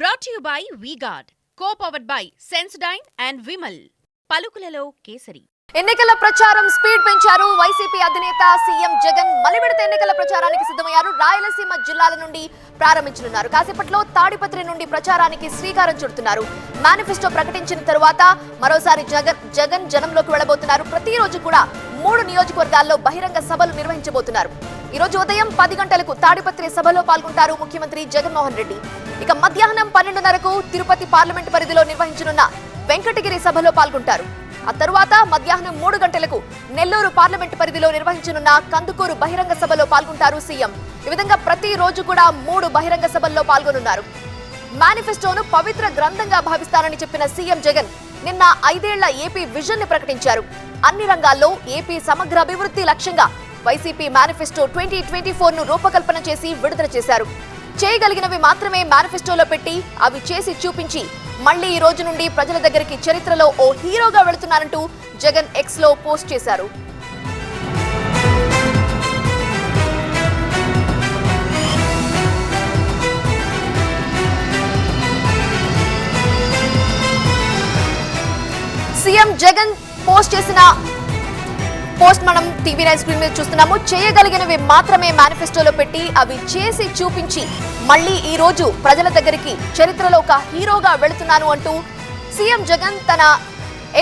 Brought you by V Guard co powered by Sensodyne and Vimal పలుకులలో Kesari. ఎన్నికల ప్రచారం speed పెంచారు YCP అధినేత CM Jagan. మలివిడత ఎన్నికల ప్రచారానికి సిద్ధమయ్యారు రాయలసీమ జిల్లాల నుండి ప్రారంభించనున్నారు. కాసేపట్లో తాడిపత్రి నుండి ప్రచారానికి శ్రీకారం చుడుతున్నారు. మేనిఫెస్టో ప్రకటించిన తరువాత మరోసారి జగన్ జగన్ జనంలోకి వెళ్ళబోతున్నారు ప్రతిరోజు కూడా మూడు నియోజకవర్గాల్లో బహిరంగ సభలు నిర్వహించబోతున్నారు. ఈ రోజు ఉదయం పది గంటలకు తాడిపత్రి సభలో పాల్గొంటారు ముఖ్యమంత్రి జగన్మోహన్ రెడ్డి. ఇక మధ్యాహ్నం పన్నెండున్నరకు తిరుపతి పార్లమెంట్ పరిధిలో నిర్వహించనున్న వెంకటగిరి సభలో పాల్గొంటారు. ఆ తరువాత మధ్యాహ్నం మూడు గంటలకు నెల్లూరు పార్లమెంట్ పరిధిలో నిర్వహించనున్న కందుకూరు బహిరంగ సభలో పాల్గొంటారు సీఎం. ఈ విధంగా ప్రతి రోజు కూడా మూడు బహిరంగ సభల్లో పాల్గొనున్నారు. మేనిఫెస్టోను పవిత్ర గ్రంథంగా భావిస్తానని చెప్పిన సీఎం జగన్ నిన్న ఐదేళ్ళ ఏపీ విజన్ని ప్రకటించారు. అన్ని రంగాల్లో ఏపీ సమగ్ర అభివృద్ధి లక్ష్యంగా వైసీపీ మేనిఫెస్టో ట్వంటీ ట్వంటీ ఫోర్ను రూపకల్పన చేసి విడుదల చేశారు. చేయగలిగినవి మాత్రమే మేనిఫెస్టోలో పెట్టి అవి చేసి చూపించి మళ్ళీ ఈ రోజు నుండి ప్రజల దగ్గరికి చరిత్రలో ఓ హీరోగా వెళుతున్నారంటూ జగన్ ఎక్స్లో పోస్ట్ చేశారు. సీఎం జగన్ పోస్ట్ చేసిన పోస్ట్ మనం టీవీ నైన్ స్క్రీన్ మీద చూస్తున్నాము. చేయగలిగినవి మాత్రమే మేనిఫెస్టోలో పెట్టి అవి చేసి చూపించి మళ్ళీ ఈ రోజు ప్రజల దగ్గరికి చరిత్రలో ఒక హీరోగా వెళుతున్నాను అంటూ సీఎం జగన్ తన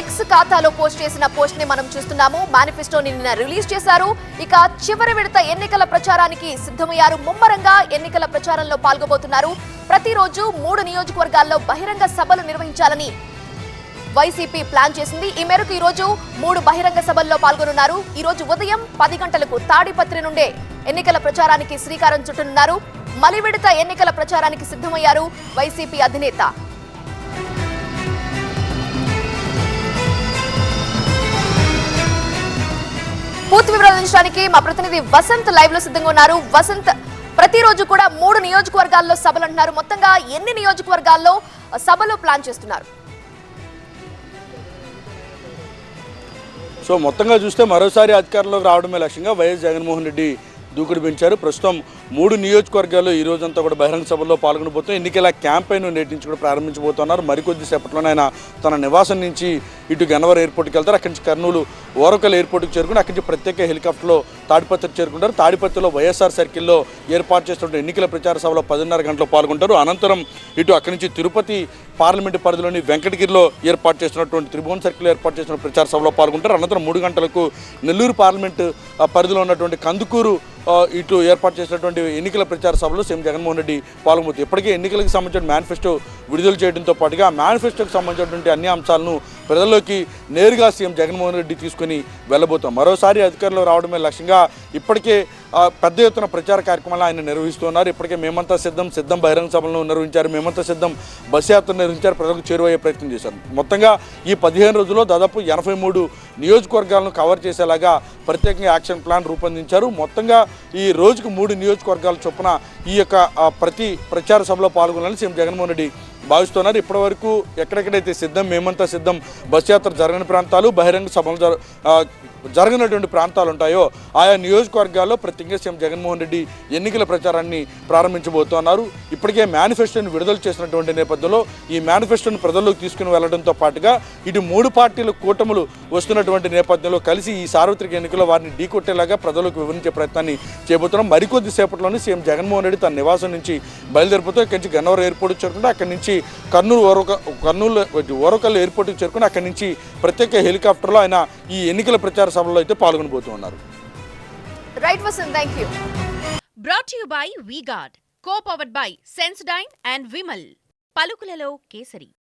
ఎక్స్ ఖాతాలో పోస్ట్ చేసిన పోస్ట్ని మనం చూస్తున్నాము. మేనిఫెస్టోని నిన్న రిలీజ్ చేశారు. ఇక చివరి విడత ఎన్నికల ప్రచారానికి సిద్ధమయ్యారు. ముమ్మరంగా ఎన్నికల ప్రచారంలో పాల్గొబోతున్నారు. ప్రతిరోజు మూడు నియోజకవర్గాల్లో బహిరంగ సభలు నిర్వహించాలని వైసీపీ ప్లాన్ చేసింది. ఈ మేరకు ఈ రోజు మూడు బహిరంగ సభల్లో పాల్గొనున్నారు. ఈ రోజు ఉదయం పది గంటలకు తాడిపత్రి నుండే ఎన్నికల ప్రచారానికి శ్రీకారం చుట్టనున్నారు. మలివిడత ఎన్నికల ప్రచారానికి సిద్ధమయ్యారు వైసీపీ అధినేత. పూర్తి వివరాలు అందించడానికి మా ప్రతినిధి వసంత్ లైవ్లో సిద్ధంగా ఉన్నారు. వసంత్ ప్రతిరోజు కూడా మూడు నియోజకవర్గాల్లో సభలు అంటున్నారు. మొత్తంగా ఎన్ని నియోజకవర్గాల్లో సభలు ప్లాన్ చేస్తున్నారు? సో మొత్తంగా చూస్తే మరోసారి అధికారంలోకి రావడమే లక్ష్యంగా వైఎస్ జగన్మోహన్ రెడ్డి దూకుడు పెంచారు. ప్రస్తుతం మూడు నియోజకవర్గాల్లో ఈ రోజంతా కూడా బహిరంగ సభల్లో పాల్గొనబోతూ ఎన్నికల క్యాంపెయిన్ నేటి నుంచి కూడా ప్రారంభించబోతున్నారు. మరికొద్ది సేపట్లోనే ఆయన తన నివాసం నుంచి ఇటు గన్నవరం ఎయిర్పోర్ట్కి వెళ్తారు. అక్కడి నుంచి కర్నూలు ఓరకల్ ఎయిర్పోర్ట్కి చేరుకుని అక్కడి నుంచి ప్రత్యేక హెలికాప్టర్లో తాడిపత్రి చేరుకుంటారు. తాడిపత్రిలో వైఎస్ఆర్ సర్కిల్లో ఏర్పాటు చేస్తున్న ఎన్నికల ప్రచార సభలో పదిన్నర గంటలు పాల్గొంటారు. అనంతరం ఇటు అక్కడి నుంచి తిరుపతి పార్లమెంటు పరిధిలోని వెంకటగిరిలో ఏర్పాటు చేసినటువంటి త్రిభువన్ సర్కిల్లో ఏర్పాటు చేసిన ప్రచార సభలో పాల్గొంటారు. అనంతరం మూడు గంటలకు నెల్లూరు పార్లమెంటు పరిధిలో ఉన్నటువంటి కందుకూరు ఇటు ఏర్పాటు చేసినటువంటి ఎన్నికల ప్రచార సభలో సీఎం జగన్మోహన్ రెడ్డి పాల్గొంటుంది ఇప్పటికే ఎన్నికలకు సంబంధించిన మేనిఫెస్టో విడుదల చేయడంతో పాటుగా ఆ మేనిఫెస్టోకి సంబంధించినటువంటి అన్ని అంశాలను ప్రజల్లోకి నేరుగా సీఎం జగన్మోహన్ రెడ్డి తీసుకుని వెళ్ళబోతాం. మరోసారి అధికారంలో రావడమే లక్ష్యంగా ఇప్పటికే పెద్ద ఎత్తున ప్రచార కార్యక్రమాలు ఆయన నిర్వహిస్తున్నారు. ఇప్పటికే మేమంతా సిద్ధం సిద్ధం బహిరంగ సభలను నిర్వహించారు. మేమంతా సిద్ధం బస్ యాత్ర నిర్వహించారు. ప్రజలకు చేరువయ్యే ప్రయత్నం చేశారు. మొత్తంగా ఈ పదిహేను రోజుల్లో దాదాపు ఎనభై మూడు నియోజకవర్గాలను కవర్ చేసేలాగా ప్రత్యేకంగా యాక్షన్ ప్లాన్ రూపొందించారు. మొత్తంగా ఈ రోజుకు మూడు నియోజకవర్గాల చొప్పున ఈ యొక్క ప్రతి ప్రచార సభలో పాల్గొనాలని సీఎం జగన్మోహన్ రెడ్డి భావిస్తున్నారు. ఇప్పటివరకు ఎక్కడెక్కడైతే సిద్ధం మేమంతా సిద్ధం బస్ యాత్ర జరగని ప్రాంతాలు బహిరంగ సభలు జరగనటువంటి ప్రాంతాలు ఉంటాయో ఆయా నియోజకవర్గాల్లో ప్రత్యేకంగా సీఎం జగన్మోహన్ రెడ్డి ఎన్నికల ప్రచారాన్ని ప్రారంభించబోతున్నారు. ఇప్పటికే మేనిఫెస్టోని విడుదల చేసినటువంటి నేపథ్యంలో ఈ మేనిఫెస్టోను ప్రజల్లోకి తీసుకుని వెళ్ళడంతో పాటుగా ఇటు మూడు పార్టీల కూటములు వస్తున్నటువంటి నేపథ్యంలో కలిసి ఈ సార్వత్రిక ఎన్నికల్లో వారిని ఢీకొట్టేలాగా ప్రజలకు వివరించే ప్రయత్నాన్ని చేయబోతున్నాం మరికొద్ది సేపట్లోనే సీఎం జగన్మోహన్ రెడ్డి తన నివాసం నుంచి బయలుదేరిపోతూ ఇక్కడి నుంచి గన్నవరం ఎయిర్పోర్ట్ చేరుకుంటే అక్కడి నుంచి కర్నూలు ఓరక కర్నూలు ఓరకల్ ఎయిర్పోర్ట్కి చేరుకుని అక్కడి నుంచి ప్రత్యేక హెలికాప్టర్లో ఆయన ఈ ఎన్నికల ప్రచార సభలో అయితే పాల్గొనబోతూ ఉన్నారు right Vasant thank you. Brought you by V Guard co powered by Sensodyne and Vimal పలుకులలో kesari.